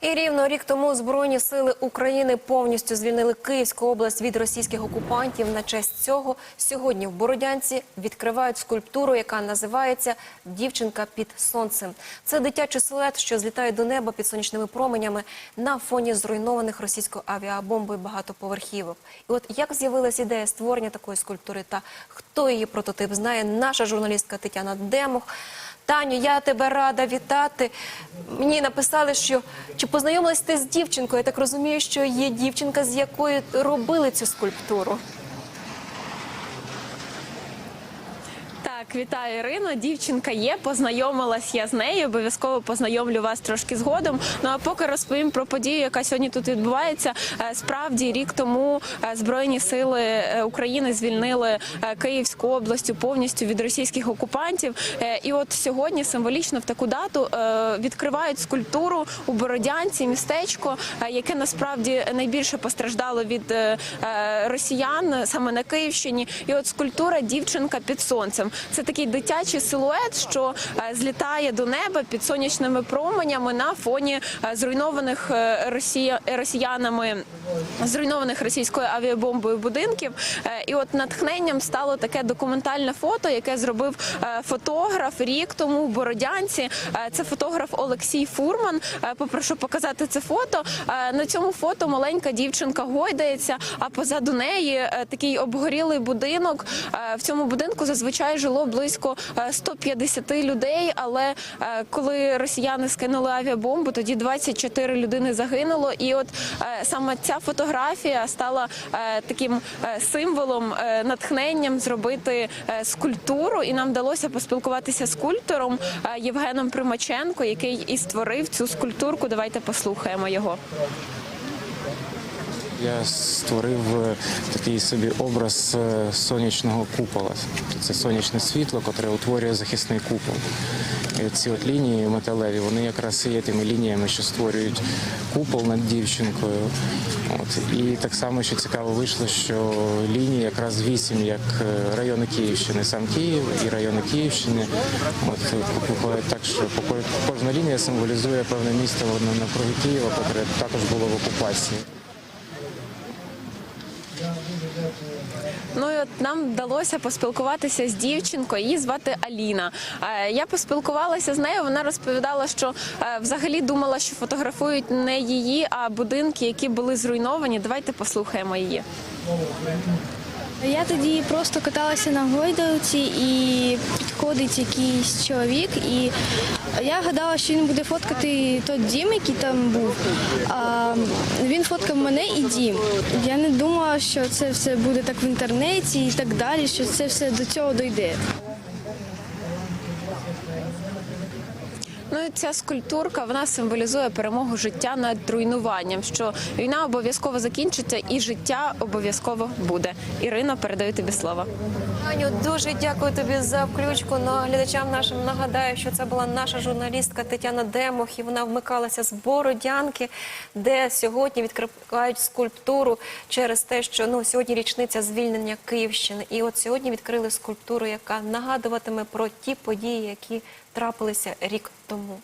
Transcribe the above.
І рівно рік тому Збройні сили України повністю звільнили Київську область від російських окупантів. На честь цього сьогодні в Бородянці відкривають скульптуру, яка називається Дівчинка під сонцем. Це дитячий силует, що злітає до неба під сонячними променями на фоні зруйнованих російською авіабомбою багатоповерхівок. І от як з'явилася ідея створення такої скульптури та хто її прототип знає наша журналістка Тетяна Демух. Таню, я тебе рада вітати. Мені написали, що чи познайомилась ти з дівчинкою? Я так розумію, що є дівчинка, з якою робили цю скульптуру. Так, вітаю Ірино. Дівчинка є. Познайомилась я з нею. Обов'язково познайомлю вас трошки згодом. Ну а поки розповім про подію, яка сьогодні тут відбувається. Е, Справді рік тому е, збройні сили е, України звільнили Київську область повністю від російських окупантів. І от сьогодні символічно в таку дату відкривають скульптуру у Бородянці, містечко, яке насправді найбільше постраждало від росіян саме на Київщині. І от скульптура дівчинка під сонцем. Це такий дитячий силует, що е, злітає до неба під сонячними променями на фоні е, зруйнованих е, Росія росіянами. Зруйнованих російською авіабомбою будинків, і от натхненням стало таке документальне фото, яке зробив фотограф рік тому в Бородянці. Це фотограф Олексій Фурман. Попрошу показати це фото. На цьому фото маленька дівчинка гойдається, а позаду неї такий обгорілий будинок. В цьому будинку зазвичай жило близько е, 150 людей. Але е, коли росіяни скинули авіабомбу, тоді 24 людини загинуло. І от е, саме ця фотографія стала е, таким е, символом, е, натхненням зробити е, скульптуру. І нам вдалося поспілкуватися з скульптором е, Євгеном Примаченко, який і створив цю скульптурку. Давайте послухаємо його. Я створив е, такий собі образ е, сонячного купола. Це сонячне світло, яке утворює захисний купол. І ці от лінії металеві, вони якраз є тими лініями, що створюють купол над дівчинкою. От. І так само, що цікаво вийшло, що лінії якраз вісім, як е, райони Київщини, сам Київ і райони Київщини. От так, що кожна лінія символізує певне місто на- навкруги Києва, яке також було в окупації. Ну от нам вдалося поспілкуватися з дівчинкою. Її звати Аліна. Е, Я поспілкувалася з нею. Вона розповідала, що е, взагалі думала, що фотографують не її, а будинки, які були зруйновані. Давайте послухаємо її. Я тоді просто каталася на гойдалці і підходить якийсь чоловік, і я гадала, що він буде фоткати той дім, який там був. А він фоткав мене і дім. Я не думала, що це все буде так в інтернеті і так далі, що це все до цього дойде. Ну ця скульптурка вона символізує перемогу життя над руйнуванням. Що війна обов'язково закінчиться і життя обов'язково буде. Ірино, передаю тобі слово. Таню, дуже дякую тобі за включку. Ну, глядачам нашим нагадаю, що це була наша журналістка Тетяна Демох, і вона вмикалася з Бородянки, де сьогодні відкривають скульптуру через те, що ну сьогодні річниця звільнення Київщини. І от сьогодні відкрили скульптуру, яка нагадуватиме про ті події, які трапилися рік тому.